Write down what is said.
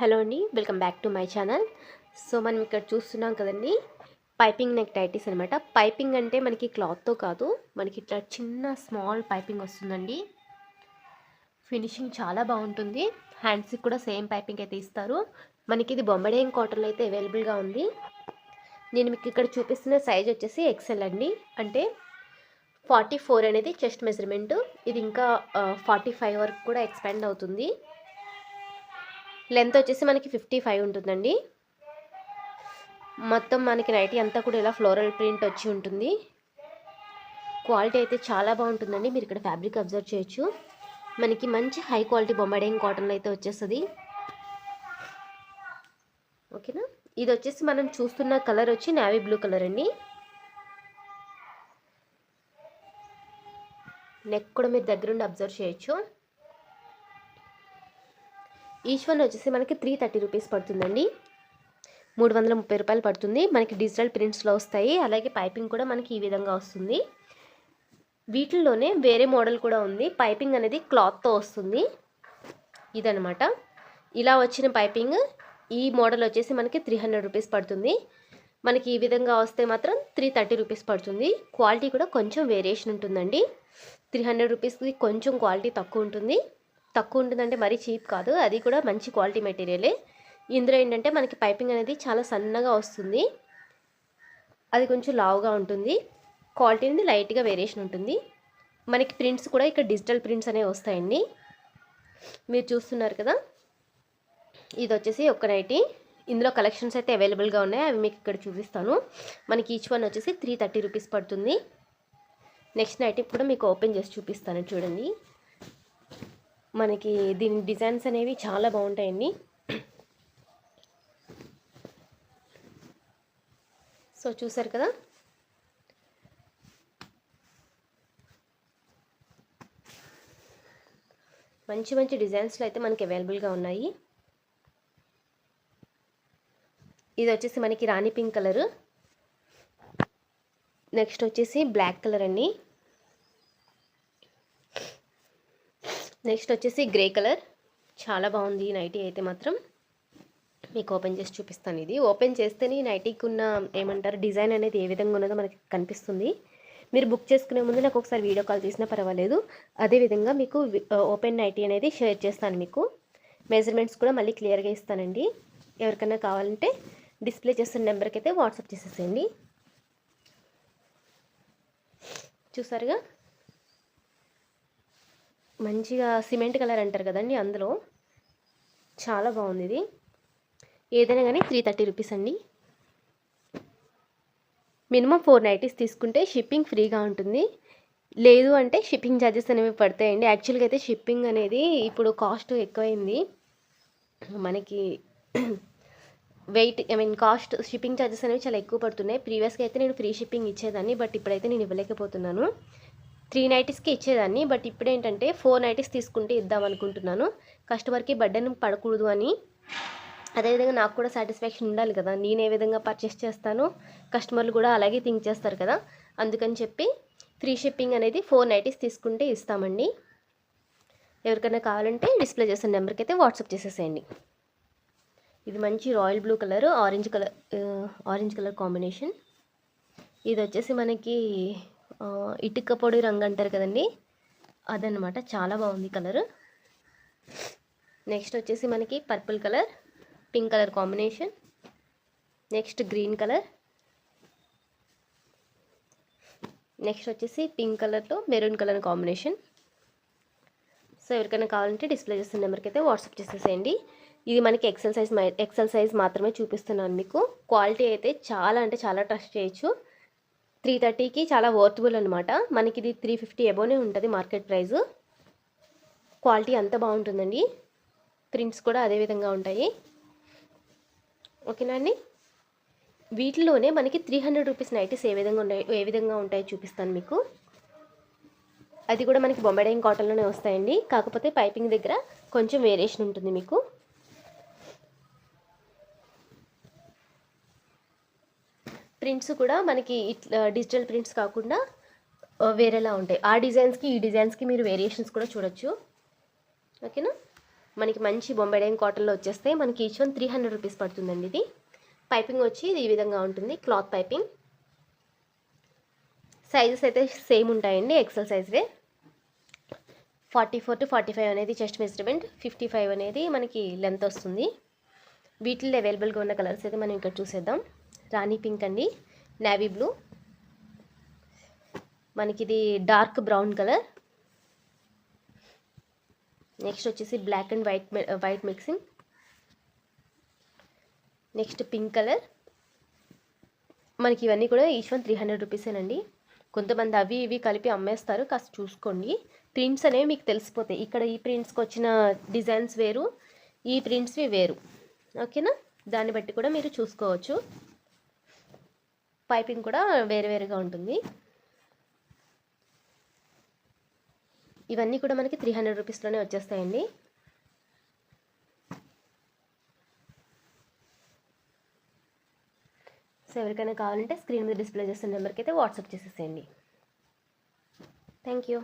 Hello అండి welcome back to my channel. So మనం ఇక్కడ చూస్తున్నాం కదండి పైపింగ్ నెక్ టైటిస్ అనమాట పైపింగ్ అంటే మనకి క్లాత్తో కాదు మనకి ఇట్లా చిన్న స్మాల్ పైపింగ్ వస్తుందండి. ఫినిషింగ్ చాలా బాగుంటుంది. హ్యాండ్స్కి కూడా సేమ్ పైపింగ్ అయితే ఇస్తారు. మనకి ఇది బొంబడేం కాటన్లో అయితే అవైలబుల్గా ఉంది. నేను మీకు ఇక్కడ చూపిస్తున్న సైజ్ వచ్చేసి ఎక్సెల్ అండి. అంటే ఫార్టీ ఫోర్ అనేది చెస్ట్ మెజర్మెంట్. ఇది ఇంకా ఫార్టీ ఫైవ్ వరకు కూడా ఎక్స్పాండ్ అవుతుంది. లెంత్ వచ్చేసి మనకి ఫిఫ్టీ ఫైవ్ ఉంటుందండి. మొత్తం మనకి నైటీ అంతా కూడా ఇలా ఫ్లోరల్ ప్రింట్ వచ్చి ఉంటుంది. క్వాలిటీ అయితే చాలా బాగుంటుందండి. మీరు ఇక్కడ ఫ్యాబ్రిక్ అబ్జర్వ్ చేయొచ్చు. మనకి మంచి హై క్వాలిటీ బొమ్మడేం కాటన్లో అయితే వచ్చేస్తుంది. ఓకేనా? ఇది వచ్చేసి మనం చూస్తున్న కలర్ వచ్చి నావీ బ్లూ కలర్ అండి. నెక్ కూడా మీరు దగ్గరుండి అబ్జర్వ్ చేయొచ్చు. ఈచ్ వన్ వచ్చేసి మనకి త్రీ థర్టీ రూపీస్ పడుతుందండి. మూడు వందల ముప్పై రూపాయలు పడుతుంది. మనకి డిజిటల్ ప్రింట్స్లో వస్తాయి. అలాగే పైపింగ్ కూడా మనకి ఈ విధంగా వస్తుంది. వీటిల్లోనే వేరే మోడల్ కూడా ఉంది. పైపింగ్ అనేది క్లాత్తో వస్తుంది. ఇదనమాట ఇలా వచ్చిన పైపింగ్ ఈ మోడల్ వచ్చేసి మనకి త్రీ హండ్రెడ్ రూపీస్ పడుతుంది. మనకి ఈ విధంగా వస్తే మాత్రం త్రీ థర్టీ రూపీస్ పడుతుంది. క్వాలిటీ కూడా కొంచెం వేరియేషన్ ఉంటుందండి. త్రీ హండ్రెడ్ రూపీస్కి కొంచెం క్వాలిటీ తక్కువ ఉంటుంది. తక్కువ ఉంటుందంటే మరీ చీప్ కాదు. అది కూడా మంచి క్వాలిటీ మెటీరియలే. ఇందులో ఏంటంటే మనకి పైపింగ్ అనేది చాలా సన్నగా వస్తుంది. అది కొంచెం లావుగా ఉంటుంది. క్వాలిటీ అనేది లైట్గా వేరియేషన్ ఉంటుంది. మనకి ప్రింట్స్ కూడా ఇక్కడ డిజిటల్ ప్రింట్స్ అనేవి వస్తాయండి. మీరు చూస్తున్నారు కదా? ఇది వచ్చేసి ఒక నైటీ. ఇందులో కలెక్షన్స్ అయితే అవైలబుల్గా ఉన్నాయి. అవి మీకు ఇక్కడ చూపిస్తాను. మనకి ఈచ్ వన్ వచ్చేసి త్రీ థర్టీ రూపీస్ పడుతుంది. నెక్స్ట్ నైటీ కూడా మీకు ఓపెన్ చేసి చూపిస్తాను చూడండి. మనకి దీని డిజైన్స్ అనేవి చాలా బాగుంటాయండి. సో చూసారు కదా? మంచి మంచి డిజైన్స్లో అయితే మనకి అవైలబుల్గా ఉన్నాయి. ఇది వచ్చేసి మనకి రాణి పింక్ కలర్. నెక్స్ట్ వచ్చేసి బ్లాక్ కలర్ అండి. నెక్స్ట్ వచ్చేసి గ్రే కలర్. చాలా బాగుంది ఈ నైటీ అయితే మాత్రం. మీకు ఓపెన్ చేసి చూపిస్తాను ఇది. ఓపెన్ చేస్తేనే ఈ నైటీకి ఉన్న ఏమంటారు డిజైన్ అనేది ఏ విధంగా ఉన్నదో మనకి కనిపిస్తుంది. మీరు బుక్ చేసుకునే ముందు నాకు ఒకసారి వీడియో కాల్ చేసినా పర్వాలేదు. అదేవిధంగా మీకు ఓపెన్ నైటీ అనేది షేర్ చేస్తాను మీకు. మెజర్మెంట్స్ కూడా మళ్ళీ క్లియర్గా ఇస్తానండి. ఎవరికైనా కావాలంటే డిస్ప్లే చేస్తున్న నెంబర్కి అయితే వాట్సాప్ చేసేసేయండి. చూసారుగా? మంచిగా సిమెంట్ కలర్ అంటారు కదండి అందులో. చాలా బాగుంది ఇది. ఏదైనా కానీ త్రీ థర్టీ రూపీస్ అండి. మినిమం ఫోర్ నైటీస్ తీసుకుంటే షిప్పింగ్ ఫ్రీగా ఉంటుంది. లేదు అంటే షిప్పింగ్ ఛార్జెస్ అనేవి పడతాయండి. యాక్చువల్గా అయితే షిప్పింగ్ అనేది ఇప్పుడు కాస్ట్ ఎక్కువైంది. మనకి wait I mean cost shipping charges అనేవి చాలా ఎక్కువ పడుతున్నాయి. ప్రీవియస్గా అయితే నేను ఫ్రీ షిప్పింగ్ ఇచ్చేదాన్ని బట్ ఇప్పుడైతే నేను ఇవ్వలేకపోతున్నాను. త్రీ నైటీస్కి ఇచ్చేదాన్ని. బట్ ఇప్పుడు ఏంటంటే ఫోర్ నైటీస్ తీసుకుంటే ఇద్దాం అనుకుంటున్నాను. కస్టమర్కి బడ్డను పడకూడదు అని. అదేవిధంగా నాకు కూడా సాటిస్ఫాక్షన్ ఉండాలి కదా. నేను ఏ విధంగా పర్చేస్ చేస్తాను కస్టమర్లు కూడా అలాగే థింక్ చేస్తారు కదా. అందుకని చెప్పి ఫ్రీ షిప్పింగ్ అనేది ఫోర్ నైటీస్ తీసుకుంటే ఇస్తామండి. ఎవరికైనా కావాలంటే డిస్ప్లే చేసిన నెంబర్కి అయితే వాట్సాప్ చేసేసేయండి. ఇది మంచి royal blue colour orange colour orange colour combination. ఇది వచ్చేసి మనకి ఇటుక పొడి రంగు అంటారు కదండి? అదనమాట చాలా బాగుంది కలర్. నెక్స్ట్ వచ్చేసి మనకి purple colour pink colour combination. Next green colour. Next వచ్చేసి పింక్ కలర్లో మెరూన్ కలర్ కాంబినేషన్. సో ఎవరికైనా కావాలంటే డిస్ప్లే చేస్తున్న నెంబర్కి అయితే వాట్సాప్ చేసేసేయండి. ఇది మనకి ఎక్సెల్ సైజ్ ఎక్సెల్ సైజ్ మాత్రమే చూపిస్తున్నాను మీకు. క్వాలిటీ అయితే చాలా అంటే చాలా ట్రస్ట్ చేయొచ్చు. త్రీ థర్టీకి చాలా వర్త్బుల్ అనమాట మనకి ఇది త్రీ ఫిఫ్టీ ఎబోనే ఉంటుంది మార్కెట్ ప్రైస్. క్వాలిటీ అంత బాగుంటుందండి. ప్రింట్స్ కూడా అదే విధంగా ఉంటాయి. ఓకేనా అండి? వీటిలోనే మనకి త్రీ హండ్రెడ్ రూపీస్ నైటీస్ ఏ విధంగా ఉన్నాయి ఏ విధంగా ఉంటాయో చూపిస్తాను మీకు. అది కూడా మనకి బొంబాయి కాటన్లోనే వస్తాయండి. కాకపోతే పైపింగ్ దగ్గర కొంచెం వేరియేషన్ ఉంటుంది మీకు. ప్రింట్స్ కూడా మనకి ఇట్లా డిజిటల్ ప్రింట్స్ కాకుండా వేరేలా ఉంటాయి. ఆ డిజైన్స్కి ఈ డిజైన్స్కి మీరు వేరియేషన్స్ కూడా చూడొచ్చు. ఓకేనా మనకి మంచి బొంబైడైన్ కాటన్లో వచ్చేస్తే మనకి each one three hundred rupees పడుతుందండి ఇది. పైపింగ్ వచ్చి ఇది ఈ విధంగా ఉంటుంది. క్లాత్ పైపింగ్ సైజెస్ అయితే సేమ్ ఉంటాయండి XL సైజ్వే forty four to forty five అనేది చెస్ట్ మెజర్మెంట్ ఫిఫ్టీ ఫైవ్ అనేది మనకి లెంత్ వస్తుంది. వీటిల్లో అవైలబుల్గా ఉన్న కలర్స్ అయితే మనం ఇక్కడ చూసేద్దాం. రాణి పింక్ అండి. నేవీ బ్లూ మనకి ఇది డార్క్ బ్రౌన్ కలర్ నెక్స్ట్ వచ్చేసి black and white white mixing next pink colour మనకి ఇవన్నీ కూడా ఈచ్ వన్ త్రీ హండ్రెడ్ రూపీసేనండి కొంతమంది అవి ఇవి కలిపి అమ్మేస్తారు. కాస్త చూసుకోండి. ప్రింట్స్ అనేవి మీకు తెలిసిపోతాయి. ఇక్కడ ఈ ప్రింట్స్కి వచ్చిన డిజైన్స్ వేరు ఈ ప్రింట్స్వి వేరు. ఓకేనా దాన్ని బట్టి కూడా మీరు చూసుకోవచ్చు. పైపింగ్ కూడా వేరువేరుగా ఉంటుంది. ఇవన్నీ కూడా మనకి త్రీ హండ్రెడ్ రూపీస్లోనే వచ్చేస్తాయండి. సో ఎవరికైనా కావాలంటే స్క్రీన్ మీద డిస్ప్లే చేస్తున్న నెంబర్కి అయితే వాట్సాప్ చేసేసేయండి. Thank you